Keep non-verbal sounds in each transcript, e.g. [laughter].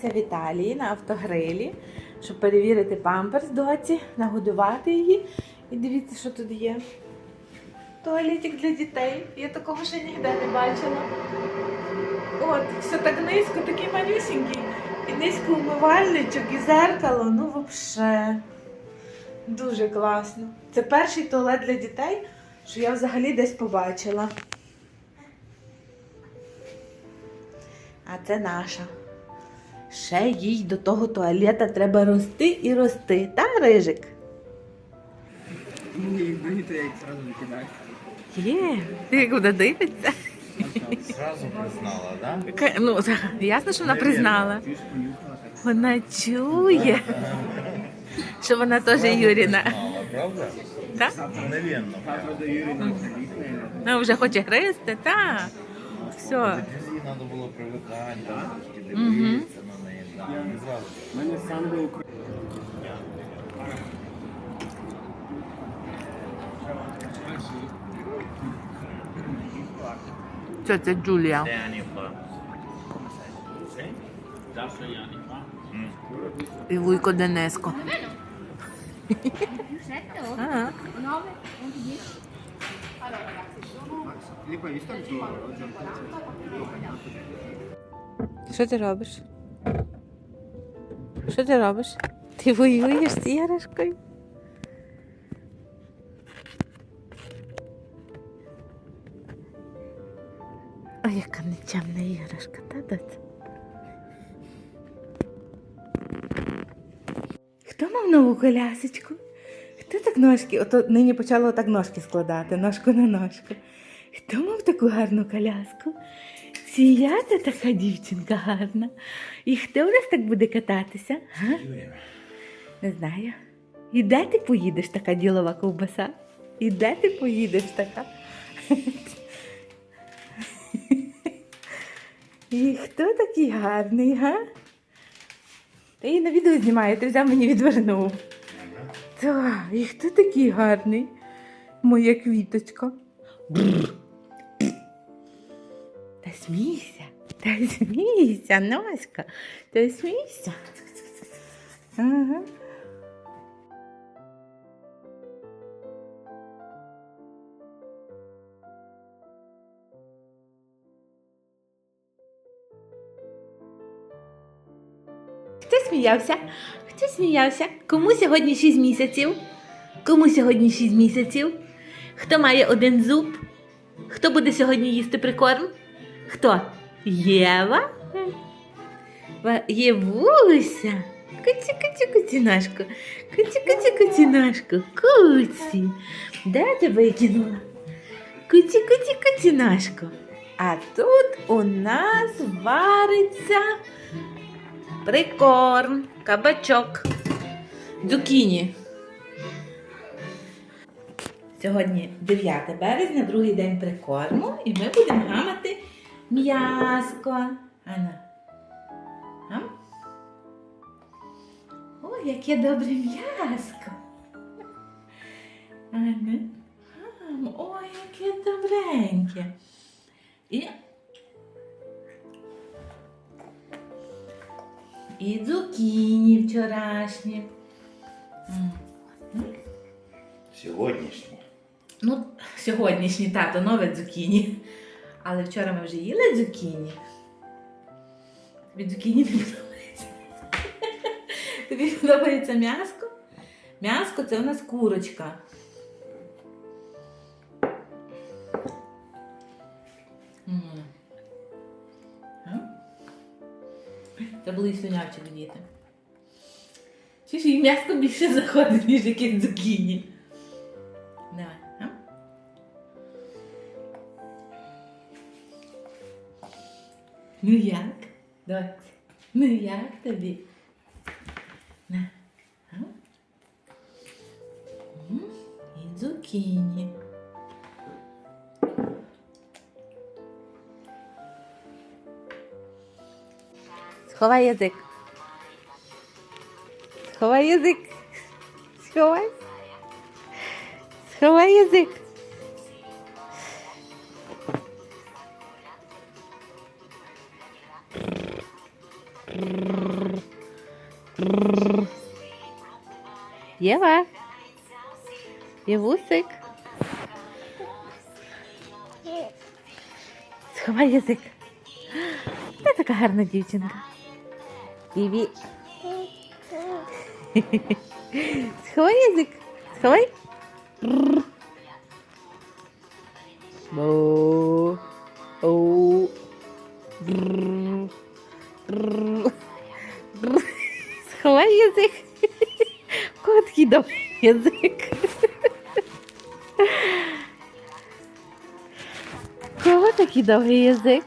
Це в Італії на автогрилі, щоб перевірити памперс доці, нагодувати її. І дивіться, що тут є. Туалетик для дітей. Я такого ще ніде не бачила. От, все так низько, такий малюсенький. І низько умивальничок, і зеркало. Ну, взагалі. Дуже класно. Це перший туалет для дітей, що я взагалі десь побачила. А це наша. Ще їй до того туалета треба рости і рости, та Рижик? Ну, їх боїться, я їх сразу викидаю. Є. Ти як вона дивиться? Сразу признала, да? Ну, [laughs] ясно, що вона признала. Ти ж понюхала. Вона чує, що вона теж Юріна. Правда? Так? Мгновенно. Завтра до. Вона вже хоче гризти, так. Все. Тоді їй треба було привикати, там, трошки дивитися мене сам був Це це Джулія. І вуйко Ah. oggi? Що ти робиш? Що ти робиш? Ти воюєш з іграшкою? Ой, яка нечемна іграшка, та доця? Хто мав нову колясочку? Хто так ножки? Ото нині почало так ножки складати, ножку на ножку. Хто мав таку гарну коляску? Сіята така дівчинка гарна. І хто у нас так буде кататися? Га? Не знаю. І де ти поїдеш така ділова ковбаса? І де ти поїдеш така? І хто такий гарний, га? Та її на відео знімаю, ти взяв мені відвернув. Так, і хто такий гарний? Моя квіточка. Бррр. Смійся, та смійся, Наська, та смійся. Хто сміявся? Хто сміявся? Кому сьогодні 6 місяців? Кому сьогодні 6 місяців? Хто має один зуб? Хто буде сьогодні їсти прикорм? Хто? Єва? Ва- Євуся? Куці, куці, куцінашко. Куці, куці, куцінашко. Куці. Де ти викинула? Куці, куці, куцінашко. А тут у нас вариться прикорм, кабачок, дзукіні. Сьогодні 9 березня, другий день прикорму, і ми будемо гамати м'яско. Ана. Гам? Ой, яке добре м'яско. Ана. Ой, яке добреньке. І І цукіні вчорашні. М. Сьогоднішній. Ну, сьогоднішні тато нове цукіні. Але вчора ми вже їли цукіні. Тобі цукіні не подобається. [laughs] Тобі подобається м'яско? М'яско це у нас курочка. Це були і свинячі діти. Чи ж і м'яско більше заходить, ніж якесь цукіні? Ну як? Доць? Ну як тобі? На. А? М, І цукіні. Сховай язик. Сховай язик. Сховай. Сховай язик. Єва. Євусик. Сховай язик. Ти така гарна дівчинка. Іві. [laughs] Сховай язик. Сховай. Грррр. Бу. Оу. Грррр. Грррр. Грррр. Сховай язик. Такий довгий язик? Кого такий довгий язик?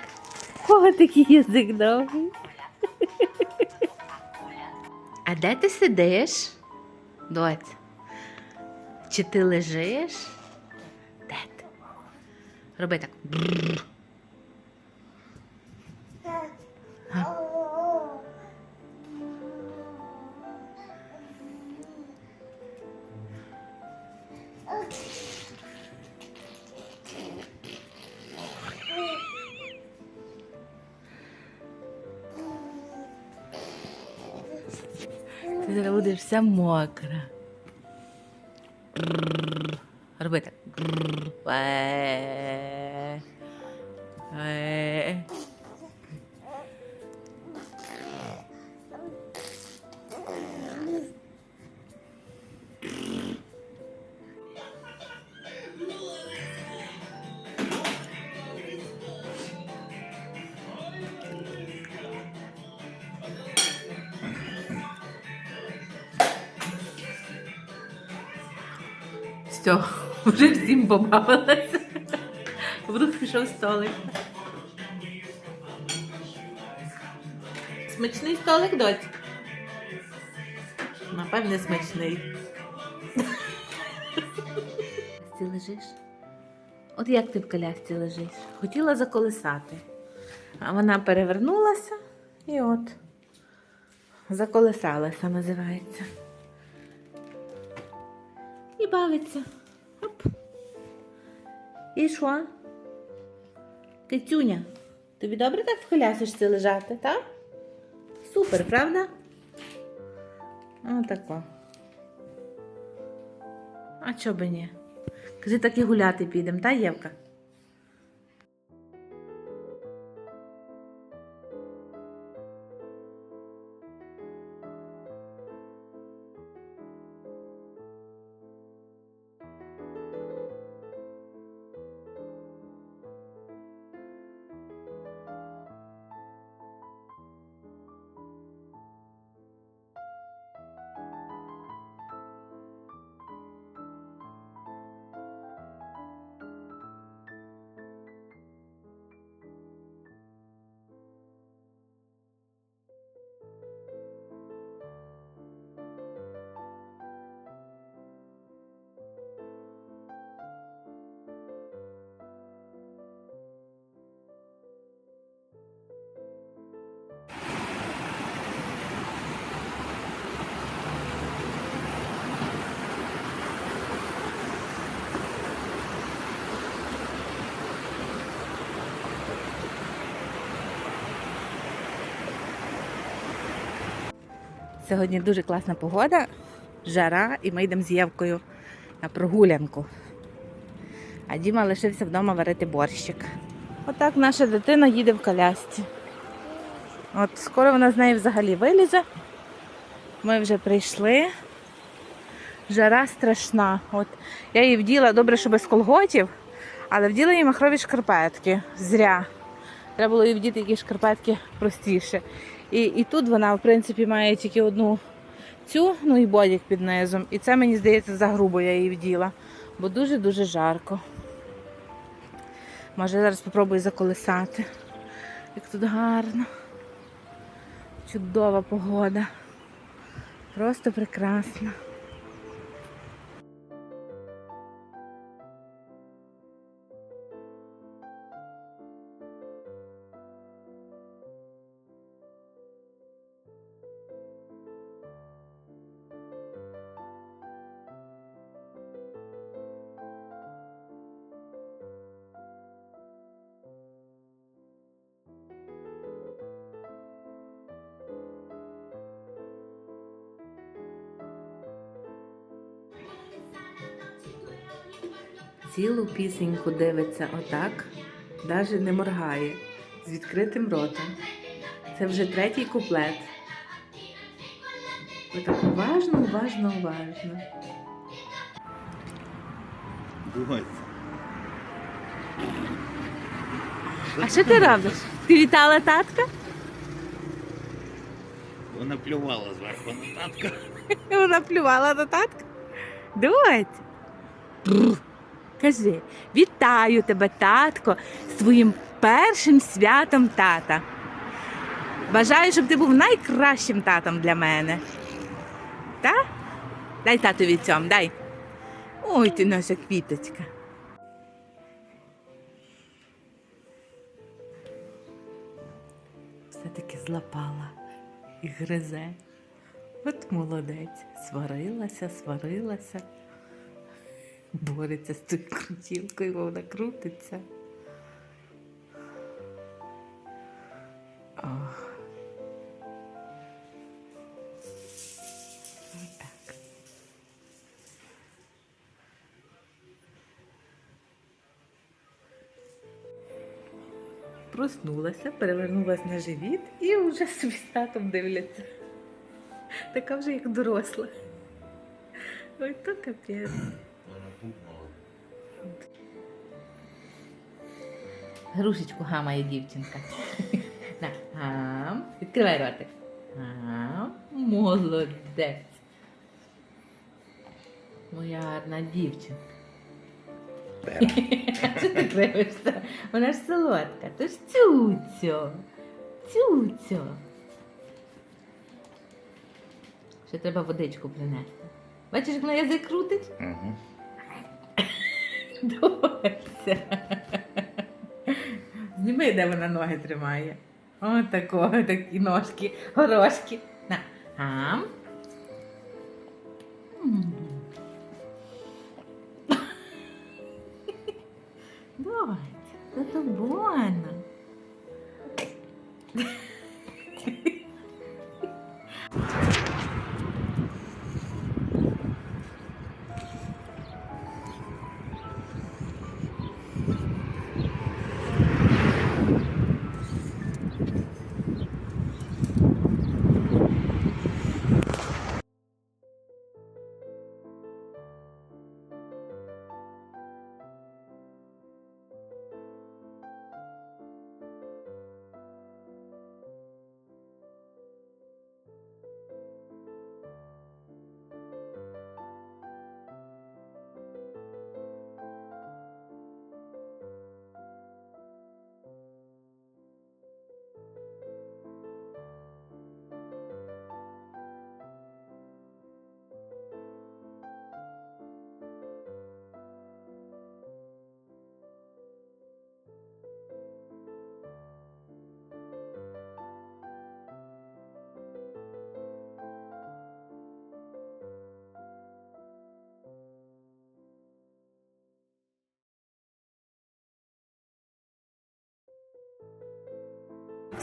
Кого такий язик довгий? А де ти сидиш? Доць? Чи ти лежиш? Де ти? Роби так. Ти зараз будеш вся мокра. Роби так. Все, [laughs] вже всім побавилася. Вдруг пішов столик. Смачний столик, доць? Напевне, смачний. Ти лежиш? От як ти в колясці лежиш? Хотіла заколисати. А вона перевернулася і от заколисалася, називається. І бавиться. Оп. І що? Китюня, тобі добре так в колясочці лежати, так? Супер, правда? Отако. А чого б ні? Кажи, так і гуляти підемо, та Євка? Сьогодні дуже класна погода, жара, і ми йдемо з Євкою на прогулянку. А Діма лишився вдома варити борщик. Отак наша дитина їде в колясці. От скоро вона з неї взагалі вилізе. Ми вже прийшли. Жара страшна. От я її вділа добре, що без колготів, але вділа їй махрові шкарпетки. Зря. Треба було їй вдіти якісь шкарпетки простіше. І, і тут вона, в принципі, має тільки одну цю, ну і бодік під низом. І це, мені здається, за грубо я її вділа, бо дуже-дуже жарко. Може, зараз спробую заколисати. Як тут гарно. Чудова погода. Просто прекрасна. Цілу пісеньку дивиться отак, навіть не моргає з відкритим ротом. Це вже третій куплет. Отак уважно, уважно, уважно. Доця. А що ти робиш? Ти вітала татка? Вона плювала зверху на татка. Вона плювала на татка. Дось. Кажи, вітаю тебе, татко, з твоїм першим святом тата. Бажаю, щоб ти був найкращим татом для мене. Та? Дай татові цьом, дай. Ой, ти наша квіточка. Все-таки злапала і гризе. От молодець, сварилася, сварилася, бореться з тою крутілкою, вона крутиться. Проснулася, перевернулася на живіт і вже собі з татом дивляться. Така вже як доросла. Ой, то капець. Грушечку гамає дівчинка. [laughs] На, гам. Відкривай ротик. Гам. Молодець. Моя гарна дівчинка. [laughs] Що ти кривишся? Вона ж солодка. То ж цюцю. Цюцю. Ще треба водичку принести. Бачиш, як на язик крутить? Угу. [laughs] Доця. Зніми, де вона ноги тримає. О, такого, такі ножки, горошки. На. Гам. М. Це то больно.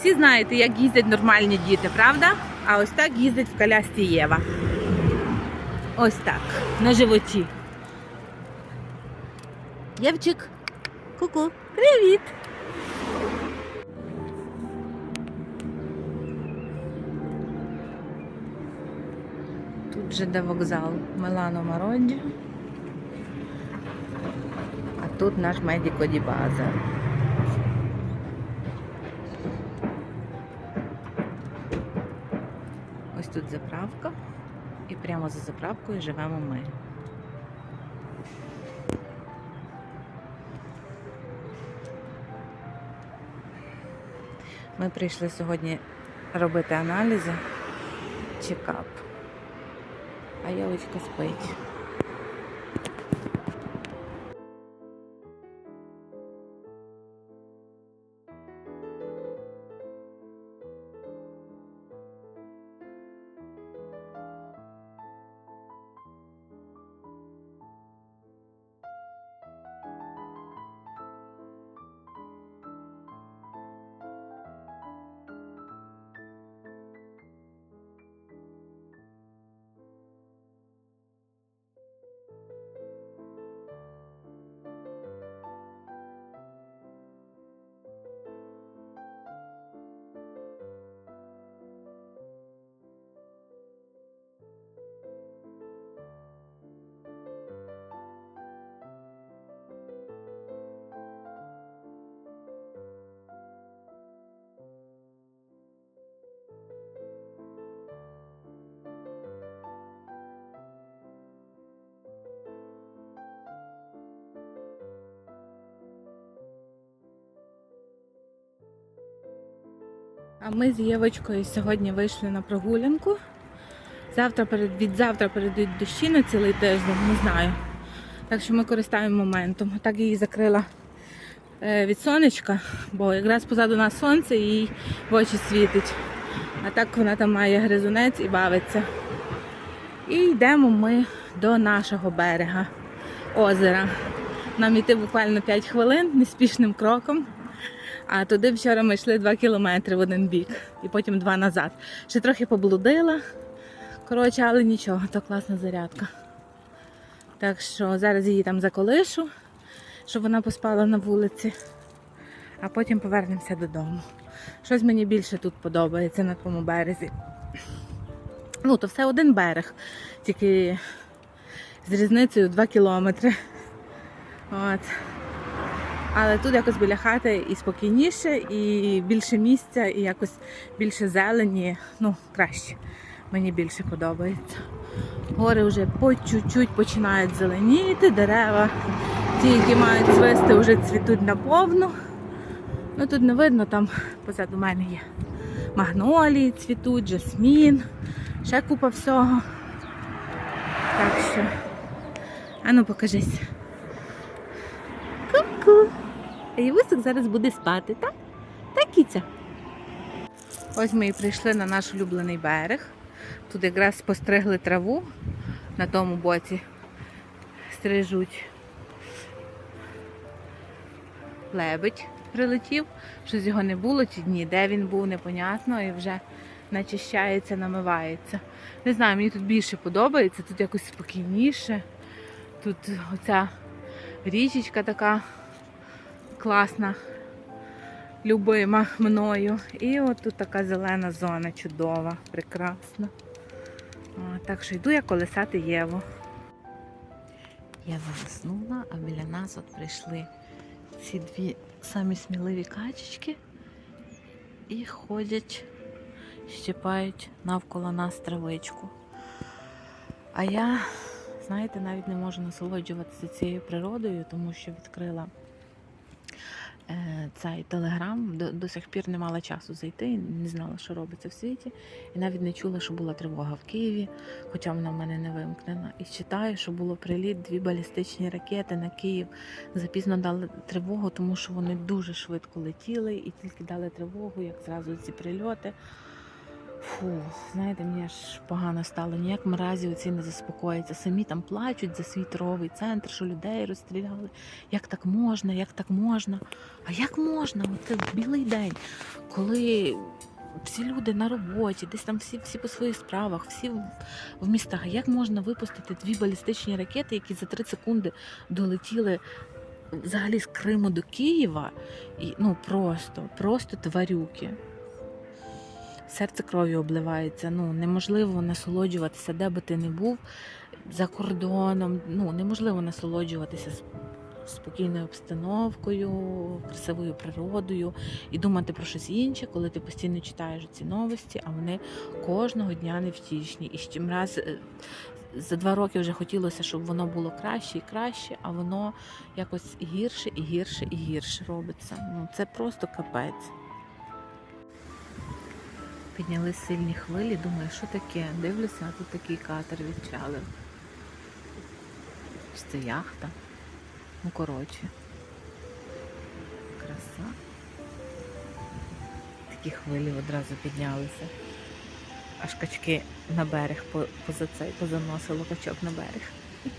Всі знаєте, як їздять нормальні діти, правда? А ось так їздить в колясці Єва. Ось так, на животі. Євчик, ку-ку, привіт! Тут же де вокзал Милано Маронді. А тут наш медико тут заправка, і прямо за заправкою живемо ми. Ми прийшли сьогодні робити аналізи, чекап. А Ялочка спить. А ми з Євочкою сьогодні вийшли на прогулянку. Завтра перед від завтра перейдуть дощі на цілий тиждень, не знаю. Так що ми користаємо моментом. Так її закрила е, від сонечка, бо якраз позаду нас сонце і їй в очі світить. А так вона там має гризунець і бавиться. І йдемо ми до нашого берега озера. Нам йти буквально 5 хвилин неспішним кроком. А туди вчора ми йшли 2 кілометри в один бік і потім два назад. Ще трохи поблудила. Коротше, але нічого, то класна зарядка. Так що зараз її там заколишу, щоб вона поспала на вулиці, а потім повернемося додому. Щось мені більше тут подобається на тому березі. Ну, то все один берег, тільки з різницею 2 кілометри. От. Але тут якось біля хати і спокійніше, і більше місця, і якось більше зелені. Ну, краще. Мені більше подобається. Гори вже по чуть-чуть починають зеленіти, дерева, ті, які мають цвисти, вже цвітуть наповну. Ну тут не видно, там позаду мене є магнолії цвітуть, жасмін, ще купа всього. Так що, а ну покажись. Ку-ку. А Євусик зараз буде спати, так? Так, кіця. Ось ми і прийшли на наш улюблений берег. Тут якраз постригли траву на тому боці. Стрижуть. Лебедь прилетів. Щось його не було ті дні, де він був, непонятно, і вже начищається, намивається. Не знаю, мені тут більше подобається, тут якось спокійніше. Тут оця річечка така класна, любима мною. І от тут така зелена зона, чудова, прекрасна. Так що йду я колесати Єву. Я заснула, а біля нас от прийшли ці дві самі сміливі качечки і ходять, щипають навколо нас травичку. А я, знаєте, навіть не можу насолоджуватися цією природою, тому що відкрила цей телеграм. До, до сих пір не мала часу зайти, не знала, що робиться в світі. І навіть не чула, що була тривога в Києві, хоча вона в мене не вимкнена. І читаю, що було приліт дві балістичні ракети на Київ. Запізно дали тривогу, тому що вони дуже швидко летіли і тільки дали тривогу, як зразу ці прильоти. Фу, знаєте, мені аж погано стало. Ніяк мразі оці не заспокоїться. Самі там плачуть за свій торговий центр, що людей розстріляли. Як так можна, як так можна? А як можна? Оце білий день, коли всі люди на роботі, десь там всі, всі по своїх справах, всі в, містах. А Як можна випустити дві балістичні ракети, які за 3 секунди долетіли взагалі з Криму до Києва? І ну просто, просто тварюки. Серце кров'ю обливається. Ну неможливо насолоджуватися, де би ти не був за кордоном. Ну неможливо насолоджуватися спокійною обстановкою, красивою природою і думати про щось інше, коли ти постійно читаєш ці новості, а вони кожного дня невтішні. І чим раз е, за два роки вже хотілося, щоб воно було краще і краще, а воно якось гірше і гірше і гірше робиться. Ну це просто капець. Підняли сильні хвилі, думаю, що таке? Дивлюся, а тут такий катер відчалив. Чи це яхта? Ну, коротше. Краса. Такі хвилі одразу піднялися. Аж качки на берег поза цей, позаносило качок на берег. [laughs]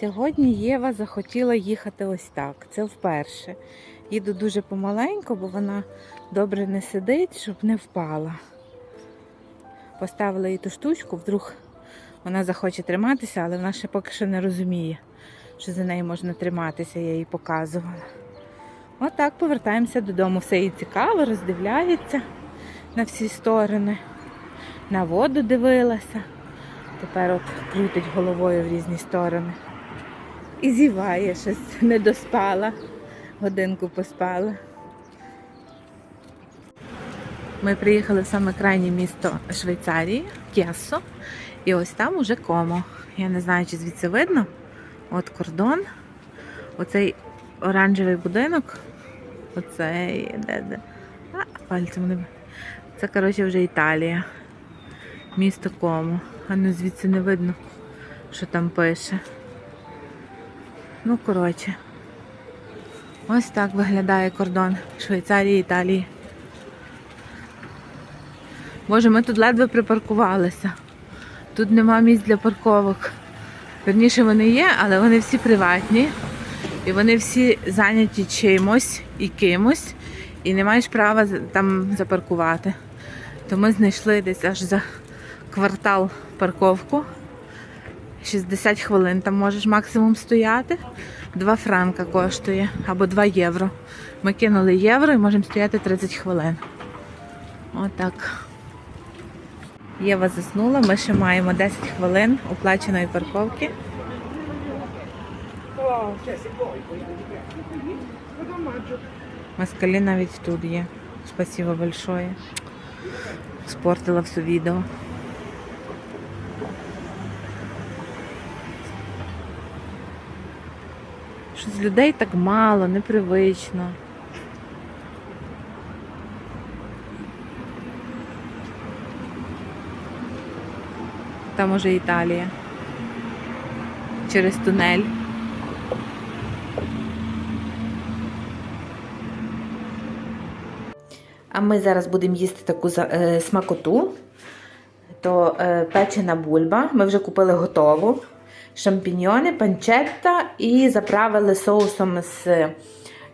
Сьогодні Єва захотіла їхати ось так. Це вперше. Їду дуже помаленько, бо вона добре не сидить, щоб не впала. Поставила їй ту штучку, вдруг вона захоче триматися, але вона ще поки що не розуміє, що за нею можна триматися, я їй показувала. Отак повертаємося додому. Все їй цікаво, роздивляється на всі сторони. На воду дивилася. Тепер от крутить головою в різні сторони. І зіває щось, не доспала. Годинку поспала. Ми приїхали в саме крайнє місто Швейцарії, Кєссо. І ось там уже комо. Я не знаю, чи звідси видно. От кордон. Оцей оранжевий будинок. Оцей. Де, де. А, пальцем не. Це, коротше, вже Італія. Місто Комо. А ну звідси не видно, що там пише. Ну, коротше. Ось так виглядає кордон Швейцарії, Італії. Боже, ми тут ледве припаркувалися. Тут нема місць для парковок. Верніше вони є, але вони всі приватні. І вони всі зайняті чимось і кимось. І не маєш права там запаркувати. То ми знайшли десь аж за квартал парковку. 60 хвилин там можеш максимум стояти. 2 франка коштує або 2 євро. Ми кинули євро і можемо стояти 30 хвилин. Отак. Єва заснула, ми ще маємо 10 хвилин оплаченої парковки. Москалі навіть тут є. Спасибо большое. Спортила все відео. Щось людей так мало, непривично. Там уже Італія. Через тунель. А ми зараз будемо їсти таку е, смакоту. То е, печена бульба. Ми вже купили готову. Шампіньйони, панчетта і заправили соусом з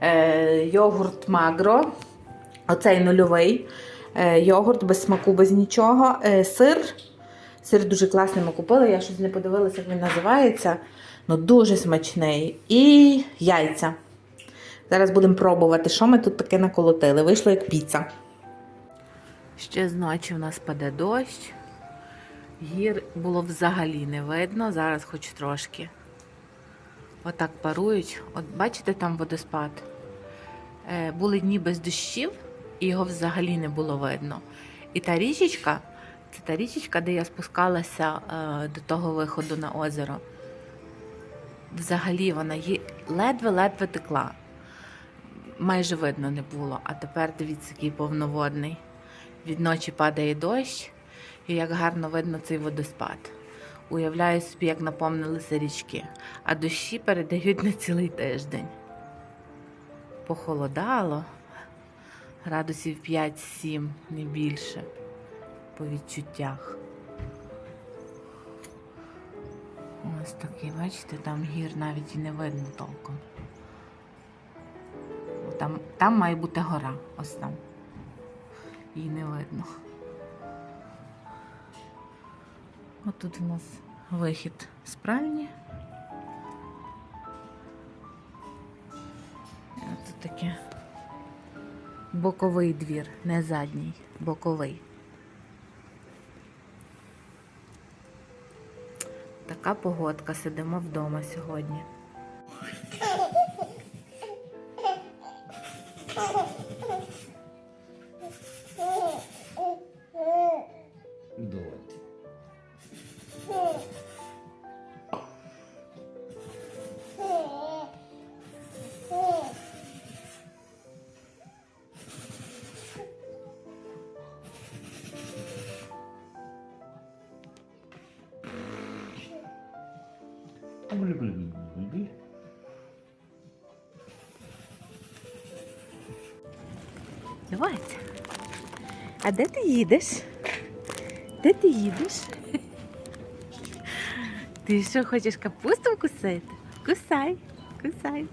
е, йогурт магро. Оцей нульовий е, йогурт без смаку, без нічого. Е, сир. Сир дуже класний ми купили. Я щось не подивилася, як він називається. Ну, дуже смачний. І яйця. Зараз будемо пробувати, що ми тут таке наколотили. Вийшло як піца. Ще з ночі в нас паде дощ. Гір було взагалі не видно, зараз хоч трошки. Отак парують. От бачите там водоспад? Е, були дні без дощів, і його взагалі не було видно. І та річечка, це та річечка, де я спускалася е, до того виходу на озеро. Взагалі вона є ледве-ледве текла. Майже видно не було. А тепер дивіться, який повноводний. Від ночі падає дощ, як гарно видно цей водоспад. Уявляю собі, як наповнилися річки, а дощі передають на цілий тиждень. Похолодало градусів 5-7, не більше по відчуттях. Ось такий, бачите, там гір навіть і не видно толком. Там, там має бути гора, ось там. Її не видно. Ось тут у нас вихід з пральні. Ось таке боковий двір, не задній, боковий. Така погодка, сидимо вдома сьогодні. [laughs] Вася, а де ти їдеш? Де ти їдеш? Ти що, хочеш капусту вкусити? Кусай, кусай.